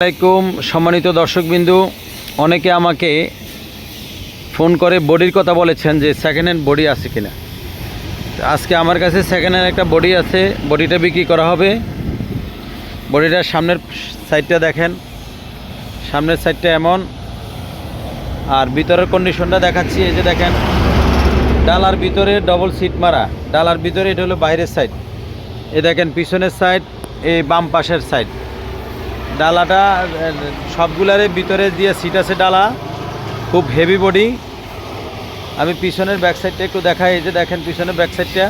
আসসালামাইকুম সম্মানিত দর্শকবিন্দু। অনেকে আমাকে ফোন করে বডির কথা বলেছেন যে সেকেন্ড হ্যান্ড বডি আছে কিনা। আজকে আমার কাছে সেকেন্ড হ্যান্ড একটা বডি আছে, বডিটা বিক্রি করা হবে। বডিটার সামনের সাইডটা দেখেন। সামনের সাইডটা এমন। আর ভিতরের কন্ডিশনটা দেখাচ্ছি, এই যে দেখেন। ডালার ভিতরে ডবল সিট মারা। ডালার ভিতরে এটা হলো বাইরের সাইড এ দেখেন, পিছনের সাইড এই বাম পাশের সাইড ডালাটা সবগুলারে ভিতরে দিয়ে সিট আছে ডালা, খুব হেভি বডি আমি পিছনের ব্যাক সাইডটা একটু দেখাই, এই যে দেখেন পিছনের ব্যাক সাইডটা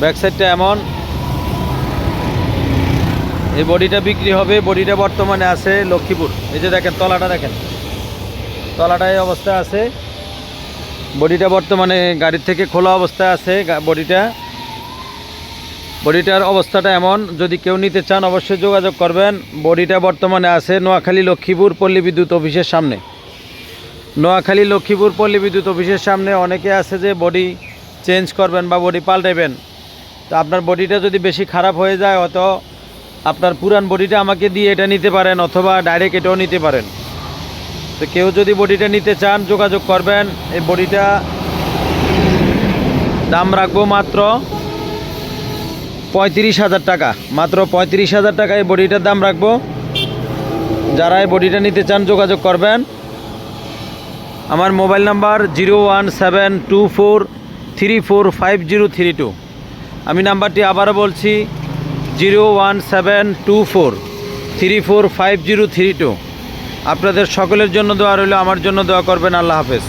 ব্যাক সাইডটা এমন। এই বডিটা বিক্রি হবে বডিটা বর্তমানে আছে লক্ষ্মীপুর। এই যে দেখেন, তলাটা দেখেন। তলাটা এই অবস্থা আছে। বডিটা বর্তমানে গাড়ির থেকে খোলা অবস্থায় আছে বডিটা বডিটার অবস্থাটা এমন, যদি কেউ নিতে চান অবশ্যই যোগাযোগ করবেন। বডিটা বর্তমানে আছে নোয়াখালী লক্ষ্মীপুর পল্লী বিদ্যুৎ অফিসের সামনে। নোয়াখালী লক্ষ্মীপুর পল্লী বিদ্যুৎ অফিসের সামনে অনেকে আছে যে বডি চেঞ্জ করবেন বা বডি পাল্টাবেন তো আপনার বডিটা যদি বেশি খারাপ হয়ে যায়, হয়তো আপনার পুরান বডিটা আমাকে দিয়ে এটা নিতে পারেন অথবা ডাইরেক্ট এটাও নিতে পারেন। তো কেউ যদি বডিটা নিতে চান, যোগাযোগ করবেন। এই বডিটা দাম রাখব মাত্র পঁয়ত্রিশ হাজার টাকা। মাত্র পঁয়ত্রিশ হাজার টাকা এই বডিটার দাম রাখব। যারা এই বডিটা নিতে চান, যোগাযোগ করবেন। আমার mobile number zero one seven two four three four five zero three two. আমি নাম্বারটি আবারও বলছি, zero one seven two four three four five zero three two. আপনাদের সকলের জন্য দোয়া রইল, আমার জন্য দোয়া করবেন। আল্লাহ হাফেজ।